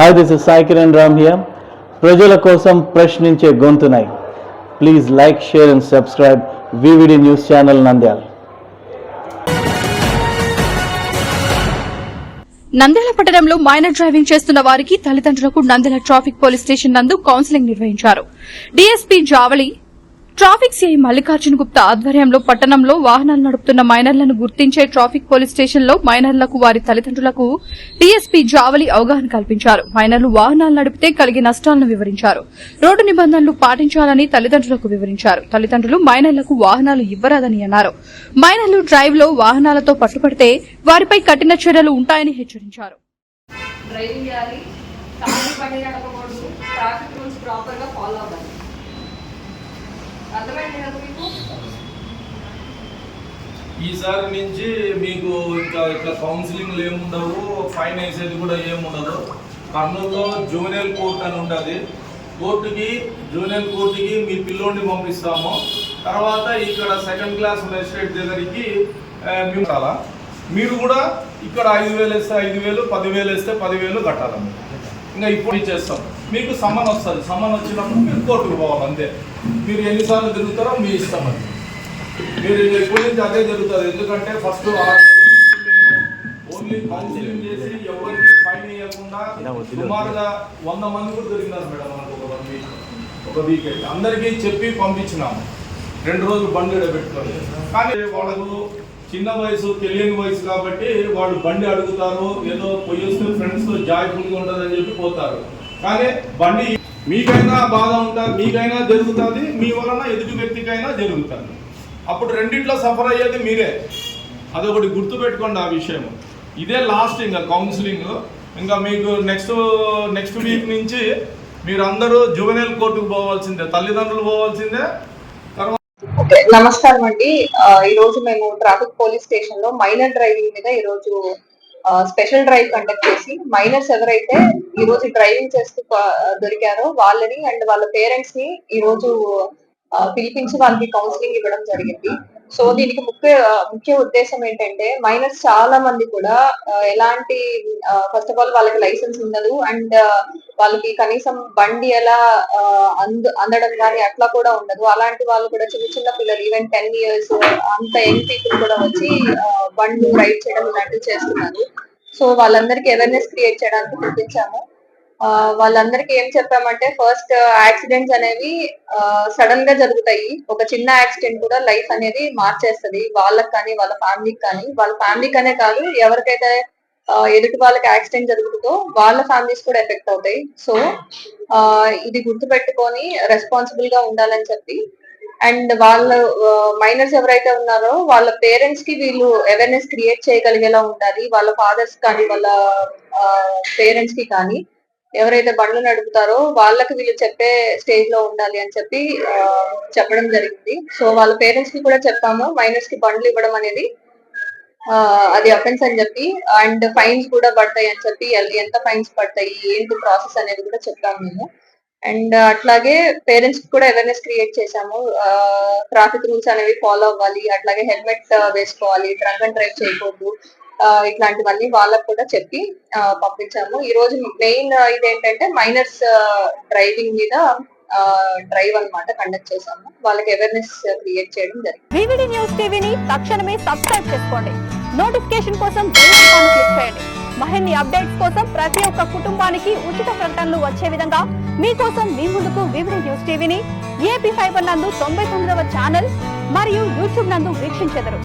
Hi this is Sai Kiran Ram here ప్రజల కోసం ప్రశ్నించే గొంతునై. Please like share and subscribe VVD news channel Nandyal Nandyal పట్టణంలో minor driving చేస్తున్న వారికి తల్లిదండ్రులకు నంద్యాల ట్రాఫిక్ పోలీస్ స్టేషన్ నందు కౌన్సిలింగ్ నిర్వహించారు. DSP Javali traffic CI Mallikarjuna Gupta ఆధ్వర్యంలో పట్టణంలో వాహనాలు నడుపుతున్న మైనర్లను గుర్తించే ట్రాఫిక్ పోలీస్ స్టేషన్లో మైనర్లకు వారి తల్లిదండ్రులకు డీఎస్పీ జావలి అవగాహన కల్పించారు. మైనర్లు వాహనాలు నడిపితే కలిగే నష్టాలను వివరించారు. రోడ్డు నిబంధనలు పాటించాలని తల్లిదండ్రులకు వివరించారు. తల్లిదండ్రులు మైనర్లకు వాహనాలు ఇవ్వరాదని అన్నారు. మైనర్లు డ్రైవ్లో వాహనాలతో పట్టుపడితే వారిపై కఠిన చర్యలు ఉంటాయని హెచ్చరించారు. డ్రైవింగ్ చేయాలి. ట్రాఫిక్ రూల్స్ ప్రాపర్గా ఫాలో అవ్వాలి. అర్థమైంది కదా మీకు? ఈసారి నుంచి మీకు ఇంకా ఇట్లా కౌన్సిలింగ్లు ఏముండవు ఫైన్ వేసేది కూడా ఏముండదు. కర్నూలులో జూనియర్ కోర్ట్ అని ఉంటుంది. కోర్టుకి జూనియర్ కోర్టుకి మీ పిల్లోడిని పంపిస్తాము. తర్వాత ఇక్కడ సెకండ్ క్లాస్ మెజిస్ట్రేట్ దగ్గరికి మేము కట్టాలా మీరు కూడా ఇక్కడ ఐదు వేలు వేస్తే ఐదు వేలు పదివేలు వేస్తే పదివేలు కట్టాలన్నమాట ఇంకా ఇప్పుడు ఇచ్చేస్తాం మీకు సమ్మన్ వస్తుంది. సమ్మన్ వచ్చినప్పుడు మీరు కోర్టుకు పోవాలి అంతే. మీరు ఎన్నిసార్లు తిరుగుతారో మీ ఇష్టం అది. మీరు ఎప్పటి నుంచి అదే జరుగుతుంది. ఎందుకంటే ఫస్ట్ ఓన్లీ కౌన్సిలింగ్ చేసి ఎవరికి ఫైన్ వేయకుండా సుమారుగా వంద మంది కూడా దొరికినారు మేడం మనకు ఒక వన్ వీక్ ఒక వీక్ అయితే. అందరికీ చెప్పి పంపించినాము. రెండు రోజులు బండి పెట్టుకొని కానీ వాళ్ళకు చిన్న వయసు తెలియని వయసు కాబట్టి వాళ్ళు బండి అడుగుతారు ఏదో పొయ్యొస్తే ఫ్రెండ్స్ జాయ్ఫుల్గా ఉంటుందని చెప్పి పోతారు. కానీ బండి మీకైనా బాధ ఉంటుంది మీకైనా జరుగుతుంది మీ వలన ఎదుటి వ్యక్తికైనా జరుగుతుంది. అప్పుడు రెండిట్లో సఫర్ అయ్యేది మీరే. అదొకటి గుర్తుపెట్టుకోండి ఆ విషయం. ఇదే లాస్ట్ ఇంకా కౌన్సిలింగ్ ఇంకా మీకు నెక్స్ట్ నెక్స్ట్ వీక్ నుంచి మీరందరూ జువెనల్ కోర్టుకు పోవాల్సిందే తల్లిదండ్రులు పోవాల్సిందే నమస్కారం అండి. ఈ రోజు మేము ట్రాఫిక్ పోలీస్ స్టేషన్లో మైనర్ డ్రైవింగ్ మీద ఈ రోజు స్పెషల్ డ్రైవ్ కండక్ట్ చేసి మైనర్స్ ఎవరైతే ఈ రోజు డ్రైవింగ్ చేస్తూ దొరికారో వాళ్ళని అండ్ వాళ్ళ పేరెంట్స్ని ఈ రోజు పిలిపించి వాళ్ళకి కౌన్సిలింగ్ ఇవ్వడం జరిగింది. సో దీనికి ముఖ్య ముఖ్య ఉద్దేశం ఏంటంటే మైనర్స్ చాలా మంది కూడా ఎలాంటి ఫస్ట్ ఆఫ్ ఆల్ వాళ్ళకి లైసెన్స్ ఉండదు అండ్ వాళ్ళకి కనీసం బండి ఎలా అంద అందడం కానీ అట్లా కూడా ఉండదు. అలాంటి వాళ్ళు కూడా చిన్న చిన్న పిల్లలు ఈవెన్ టెన్ ఇయర్స్ అంత యంగ్ పీపుల్ కూడా వచ్చి బండ్లు రైడ్ చేయడం ఇలాంటివి చేస్తున్నారు. సో వాళ్ళందరికీ అవేర్నెస్ క్రియేట్ చేయడానికి పిలిపించాము వాళ్ళందరికీ ఏం చెప్పామంటే ఫస్ట్ యాక్సిడెంట్స్ uh, అనేవి సడన్గా జరుగుతాయి. ఒక చిన్న యాక్సిడెంట్ కూడా లైఫ్ అనేది మార్చేస్తది. వాళ్ళకి కానీ వాళ్ళ ఫ్యామిలీకి కానీ. వాళ్ళ ఫ్యామిలీకి అనే కాదు ఎవరికైతే ఎదుటి వాళ్ళకి యాక్సిడెంట్ జరుగుతుందో వాళ్ళ ఫ్యామిలీస్ కూడా ఎఫెక్ట్ అవుతాయి. సో ఇది గుర్తుపెట్టుకొని రెస్పాన్సిబుల్గా ఉండాలని చెప్పి. అండ్ వాళ్ళ మైనర్స్ ఎవరైతే ఉన్నారో వాళ్ళ పేరెంట్స్కి వీళ్ళు అవేర్నెస్ క్రియేట్ చేయగలిగేలా ఉండాలి వాళ్ళ ఫాదర్స్ కానీ వాళ్ళ పేరెంట్స్కి కానీ. ఎవరైతే బండ్లు నడుపుతారో వాళ్ళకి వీళ్ళు చెప్పే స్టేజ్లో ఉండాలి అని చెప్పి చెప్పడం జరిగింది. సో వాళ్ళ పేరెంట్స్కి కూడా చెప్పాము మైనర్స్కి బండ్లు ఇవ్వడం అనేది అది అఫెన్స్ అని చెప్పి అండ్ ఫైన్స్ కూడా పడతాయి అని చెప్పి ఎంత ఫైన్స్ పడతాయి ఏంటి ప్రాసెస్ అనేది కూడా చెప్పాము మేము. అండ్ అట్లాగే పేరెంట్స్ కూడా అవేర్నెస్ క్రియేట్ చేశాము. ట్రాఫిక్ రూల్స్ అనేవి ఫాలో అవ్వాలి అట్లాగే హెల్మెట్ వేసుకోవాలి డ్రంక్ అండ్ డ్రైవ్ చేయకూడదు ఇట్లాంటివన్నీ వాళ్ళకు కూడా చెప్పి పంపించాము. ఈ రోజు మెయిన్ ఇదేంటంటే మైనర్స్ డ్రైవింగ్ మీద డ్రైవ్ అన్నమాట కండక్ట్ చేశాము. వాళ్ళకి అవేర్నెస్ క్రియేట్ చేయడం జరిగింది. న్యూస్ టీవీని తక్షణమే సబ్స్క్రైబ్ చేసుకోండి. నోటిఫికేషన్ కోసం బెల్ ఐకాన్ క్లిక్ చేయండి. మరిన్ని అప్డేట్స్ కోసం ప్రతి ఒక్క కుటుంబానికి ఉచిత ప్రకటనలు వచ్చే విధంగా మీకోసం మీ ముందుకు వివిడి న్యూస్ టీవీని ఏపీ ఫైబర్ నందు తొంభై తొమ్మిదవ ఛానల్ మరియు యూట్యూబ్ నందు వీక్షించెదరు.